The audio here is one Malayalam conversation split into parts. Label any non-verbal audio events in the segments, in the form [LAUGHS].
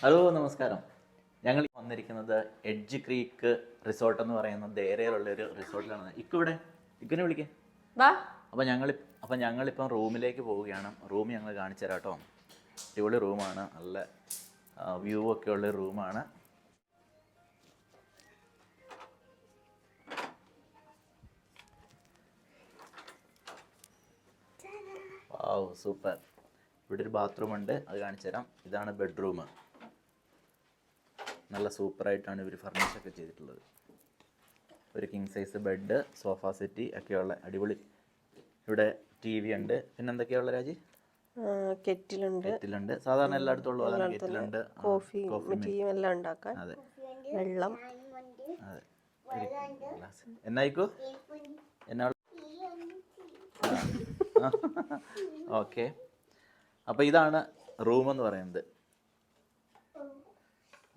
ഹലോ നമസ്കാരം. ഞങ്ങൾ വന്നിരിക്കുന്നത് എഡ്ജ് ക്രീക്ക് റിസോർട്ട് എന്ന് പറയുന്ന ദേരയിലുള്ള ഒരു റിസോർട്ടിലാണ്. ഇക്കിവിടെ ഇക്കിനെ വിളിക്കേ. വാ. അപ്പോൾ ഞങ്ങൾ അപ്പോൾ ഞങ്ങളിപ്പം റൂമിലേക്ക് പോവുകയാണ്. റൂം ഞങ്ങൾ കാണിച്ചു തരാം കേട്ടോ. അടിപൊളി റൂമാണ്. നല്ല വ്യൂ ഒക്കെ ഉള്ള റൂമാണ്. Oh super. ഇവിടെ ഒരു ബാത്റൂം ഉണ്ട്. അത് കാണിച്ചു തരാം. ഇതാണ് ബെഡ്റൂം. നല്ല സൂപ്പറായിട്ടാണ് ഇവർ ഫർണിഷ് ഒക്കെ ചെയ്തിട്ടുള്ളത്. ഒരു king size bed sofa settee ഒക്കെയുള്ള അടിപൊളി ഇവിടെ ടി വി ഉണ്ട്. പിന്നെ എന്തൊക്കെയുള്ള രാജി? കെറ്റിലുണ്ട്. കെറ്റിലുണ്ട്. സാധാരണ എല്ലായിടത്തും ഉള്ളതാണ് കെറ്റിലുണ്ട്. കോഫി ടീയും എല്ലാം ഉണ്ടാക്കാൻ. അതെ. വെള്ളം. അതെ. എന്നായിക്കോ? എന്നാ ഓക്കെ [LAUGHS] അപ്പോൾ ഇതാണ് റൂം എന്ന് പറയുന്നത്.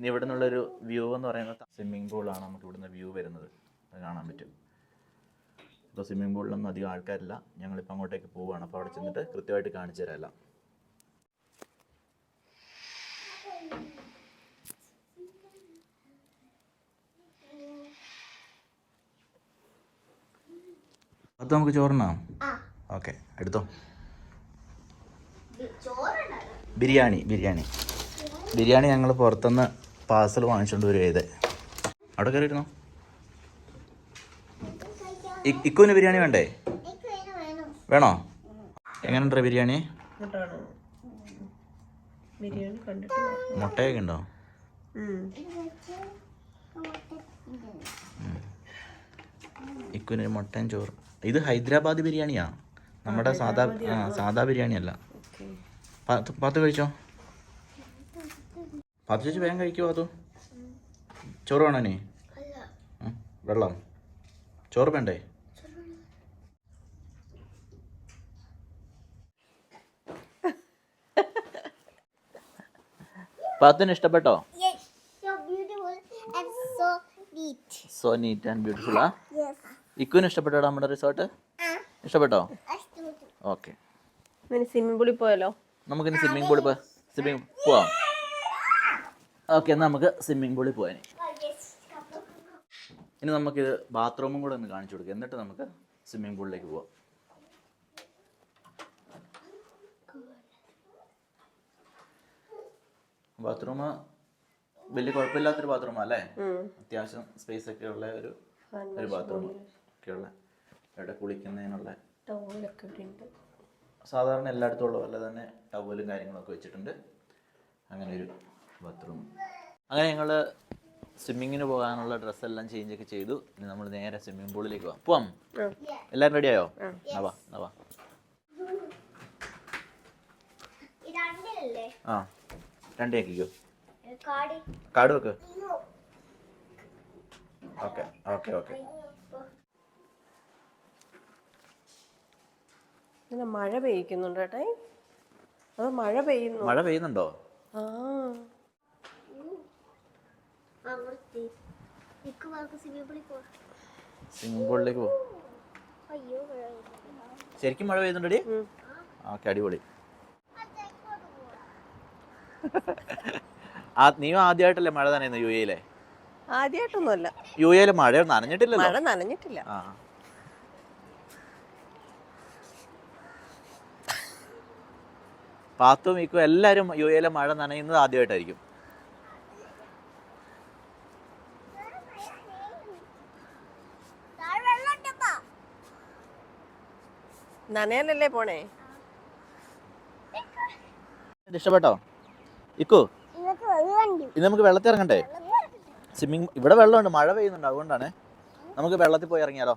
ഇവിടെ നിന്നുള്ളൊരു വ്യൂ എന്ന് പറയുന്നത് സ്വിമ്മിംഗ് പൂളാണ് നമുക്ക് ഇവിടുന്ന് വ്യൂ വരുന്നത്. അത് കാണാൻ പറ്റും. ഇപ്പോൾ സ്വിമ്മിംഗ് പൂളിലൊന്നും അധികം ആൾക്കാരില്ല. ഞങ്ങളിപ്പോൾ അങ്ങോട്ടേക്ക് പോവുകയാണ് അപ്പോൾ അവിടെ ചെന്നിട്ട് കൃത്യമായിട്ട് കാണിച്ചു തരാം എല്ലാം. അത് നമുക്ക് ചോറിനാ? ഓക്കെ എടുത്തോ. ബിരിയാണി ബിരിയാണി. ബിരിയാണി ഞങ്ങൾ പുറത്തുനിന്ന് പാർസൽ വാങ്ങിച്ചുകൊണ്ട് വരുവേ ചെയ്തേ അവിടെ കയറിയിരുന്നോ ഇക്കുവിന് ബിരിയാണി വേണ്ടേ? വേണോ? എങ്ങനെയുണ്ടോ ബിരിയാണി? മുട്ടയൊക്കെ ഉണ്ടോ? ഇക്കുവിന് മുട്ടയും ചോറ്. ഇത് ഹൈദരാബാദ് ബിരിയാണിയാ. നമ്മുടെ സാധാ സാധാ ബിരിയാണി അല്ല പത്ത് പാത്ത് കഴിച്ചോ പാത്ത് ചേച്ചി വേഗം കഴിക്കുമോ അതോ. ചോറ് വേണോ നീ വെള്ളം. ചോറ് വേണ്ടേ? പാത്തിന് ഇഷ്ടപ്പെട്ടോ. സോ നീറ്റ് ആൻഡ് ബ്യൂട്ടിഫുൾ ആ. ഇക്കുവിന് ഇഷ്ടപ്പെട്ടോ നമ്മുടെ റിസോർട്ട്? ഇഷ്ടപ്പെട്ടോ? ഓക്കെ ഇനി സ്വിമ്മിംഗ് പൂളിൽ പോയാലോ? നമുക്കിനി സ്വിമ്മിംഗ് പൂളിൽ പോ സ്വിമ്മിംഗ് പോവാം. ഓക്കെ എന്നാൽ നമുക്ക് സ്വിമ്മിംഗ് പൂളിൽ പോകാൻ. ഇനി. നമുക്കിത് ബാത്റൂമും കൂടെ ഒന്ന് കാണിച്ചു കൊടുക്കാം. എന്നിട്ട് നമുക്ക് സ്വിമ്മിംഗ് പൂളിലേക്ക് പോവാം. ബാത്റൂം വലിയ കുഴപ്പമില്ലാത്തൊരു ബാത്റൂമാ അല്ലേ? അത്യാവശ്യം സ്പേസ് ഒക്കെ ഉള്ള ഒരു ഒരു ബാത്റൂം ഒക്കെ ഉള്ള ഇവിടെ കുളിക്കുന്നതിനുള്ള സാധാരണ എല്ലായിടത്തും ഉള്ള പോലെ തന്നെ ടവലും കാര്യങ്ങളൊക്കെ വെച്ചിട്ടുണ്ട്. അങ്ങനെ ഒരു ബാത്റൂം അങ്ങനെ ഞങ്ങൾ സ്വിമ്മിങ്ങിന് പോകാനുള്ള ഡ്രസ്സെല്ലാം ചേഞ്ച് ഒക്കെ ചെയ്തു. ഇനി നമ്മൾ നേരെ സ്വിമ്മിംഗ് പൂളിലേക്ക് പോവാം. പോവാം? എല്ലാവരും റെഡിയായോ നവാ നവാ ആ. രണ്ട് കാട്. വെക്ക്. Okay okay okay. മഴ പെയ്യുന്നുണ്ടോ ഏട്ടാ അത് മഴ പെയ്യുന്നു? മഴ പെയ്യുന്നുണ്ടോ? ആ. പൂളിൽ പോ. ശരിക്കും മഴ പെയ്യുന്നുണ്ടടി? ഓക്കെ അടിപൊളി. നീ ആദ്യമായിട്ടല്ലേ മഴ നനയുന്നത് യു എയിലെ? ആദ്യമായിട്ടൊന്നുമല്ല യു എയിലെ മഴ നനഞ്ഞിട്ടില്ല മഴ നനഞ്ഞിട്ടില്ല. ആ. പാത്തും ഈക്കും എല്ലാവരും യു എയിലെ മഴ നനയുന്നത് ആദ്യമായിട്ടായിരിക്കും നനയാനല്ലേ പോണേ? ഇത് ഇഷ്ടപ്പെട്ടോ? ഇക്കു ഉണ്ട്. നമുക്ക് വെള്ളത്തിൽ ഇറങ്ങണ്ടേ? സ്വിമ്മിങ് ഇവിടെ വെള്ളമുണ്ട് മഴ പെയ്യുന്നുണ്ട് അതുകൊണ്ടാണ്. നമുക്ക് വെള്ളത്തിൽ പോയി ഇറങ്ങിയാലോ.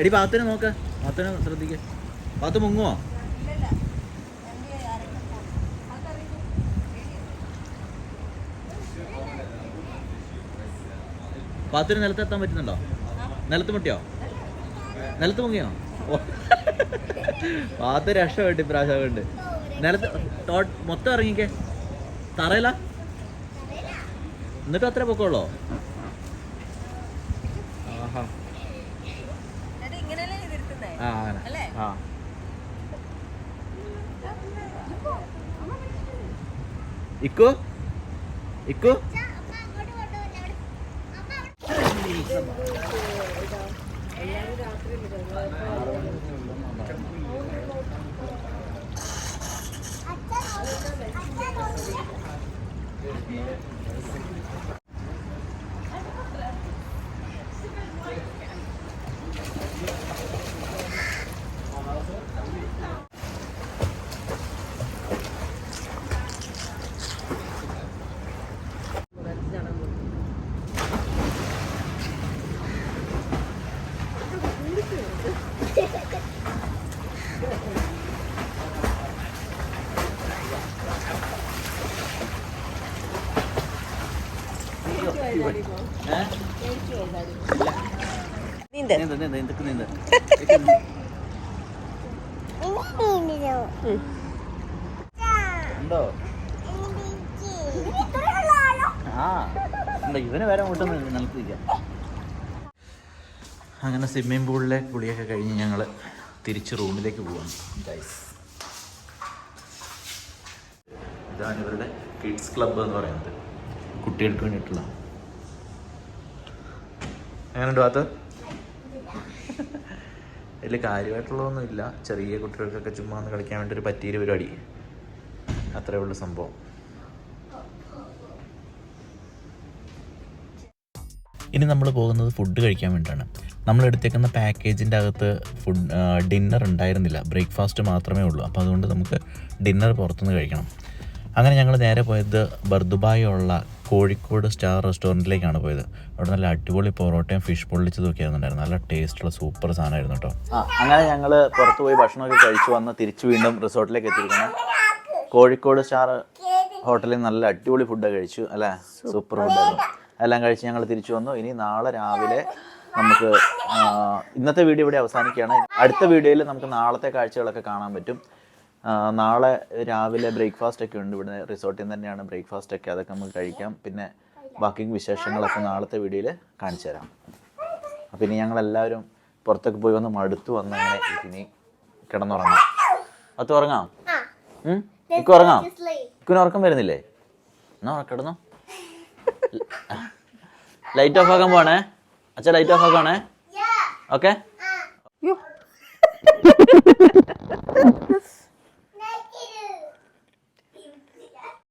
എടി പാത്തിനെ നോക്ക്. പാത്തിനെ ശ്രദ്ധിക്ക്. പാത്ത് മുങ്ങുവോ? പാത്തൊരു നിലത്തെത്താൻ പറ്റുന്നുണ്ടോ? നിലത്ത് മുട്ടിയോ? നിലത്ത് മുങ്ങിയോ? പാത്ത് രക്ഷപ്പെട്ട് ഇപ്രാവശ്യം കൊണ്ട് നിലത്ത് മൊത്തം ഇറങ്ങിക്കേ. തറയില? എന്നിട്ട് അത്ര പൊക്കോളോ ആഹാ. ആ ആ. അമ്മ നീന്ത് വരെ അങ്ങനെ സ്വിമ്മിംഗ് പൂളിലെ കുളിയൊക്കെ കഴിഞ്ഞ് ഞങ്ങൾ തിരിച്ച് റൂമിലേക്ക് പോവാണ് ഇതാണ് ഇവരുടെ കിഡ്സ് ക്ലബ്ബ് എന്ന് പറയുന്നത്. കുട്ടികൾക്ക് വേണ്ടിയിട്ടുള്ള. എങ്ങനെയുണ്ട് ഭാഗത്ത് വലിയ കാര്യമായിട്ടുള്ളതൊന്നും ഇല്ല. ചെറിയ കുട്ടികൾക്കൊക്കെ ചുമ്മാ ഒന്ന് കളിക്കാൻ വേണ്ടി ഒരു പറ്റിയൊരു പരിപാടി. അത്രേ ഉള്ളൂ സംഭവം. ഇനി നമ്മൾ പോകുന്നത് ഫുഡ് കഴിക്കാൻ വേണ്ടിയിട്ടാണ്. നമ്മൾ എടുത്തേക്കുന്ന പാക്കേജിന്റെ അകത്ത് ഫുഡ് ഡിന്നർ ഉണ്ടായിരുന്നില്ല. ബ്രേക്ക്ഫാസ്റ്റ് മാത്രമേ ഉള്ളൂ. അപ്പോൾ അതുകൊണ്ട് നമുക്ക് ഡിന്നർ പുറത്തുനിന്ന് കഴിക്കണം. അങ്ങനെ ഞങ്ങൾ നേരെ പോയത് ബർദുബായി ഉള്ള കോഴിക്കോട് സ്റ്റാർ റെസ്റ്റോറന്റിലേക്കാണ് പോയത്. അവിടെ നല്ല അടിപൊളി പൊറോട്ടയും ഫിഷ് പൊള്ളിച്ചതും ഒക്കെ ആയിരുന്നുണ്ടായിരുന്നു. നല്ല ടേസ്റ്റുള്ള സൂപ്പർ സാധനമായിരുന്നു കേട്ടോ. ആ അങ്ങനെ ഞങ്ങൾ പുറത്ത് പോയി ഭക്ഷണമൊക്കെ കഴിച്ചു വന്ന് തിരിച്ചു വീണ്ടും റിസോർട്ടിലേക്ക് എത്തിയിരിക്കണം കോഴിക്കോട് സ്റ്റാർ ഹോട്ടലിൽ നല്ല അടിപൊളി ഫുഡ് കഴിച്ചു അല്ലേ? സൂപ്പർ ഫുഡായിരുന്നു എല്ലാം കഴിച്ച് ഞങ്ങൾ തിരിച്ചു വന്നു. ഇനി നാളെ രാവിലെ നമുക്ക് ഇന്നത്തെ വീഡിയോ ഇവിടെ അവസാനിക്കുകയാണ്. അടുത്ത വീഡിയോയിൽ നമുക്ക് നാളത്തെ കാഴ്ചകളൊക്കെ കാണാൻ പറ്റും. നാളെ രാവിലെ ബ്രേക്ക്ഫാസ്റ്റ് ഒക്കെ ഉണ്ട്. ഇവിടെ റിസോർട്ടിൽ നിന്ന് തന്നെയാണ് ബ്രേക്ക്ഫാസ്റ്റ് ഒക്കെ അതൊക്കെ നമുക്ക് കഴിക്കാം. പിന്നെ ബാക്കി വിശേഷങ്ങളൊക്കെ നാളത്തെ വീഡിയോയിൽ കാണിച്ചു തരാം. അപ്പം ഇനി ഞങ്ങളെല്ലാവരും പുറത്തൊക്കെ പോയി വന്ന് മടുത്തു വന്ന് അങ്ങനെ ഇനി കിടന്നുറങ്ങാം. അത് ഉറങ്ങാം? ഇക്കു ഇക്ക് ഉറങ്ങാം? ഇക്കുന് ഉറക്കം വരുന്നില്ലേ? എന്നാ കിടന്നു ലൈറ്റ് ഓഫ് ആക്കാൻ പോണേ അച്ഛൻ ലൈറ്റ് ഓഫ് ആക്കണേ ഓക്കെ.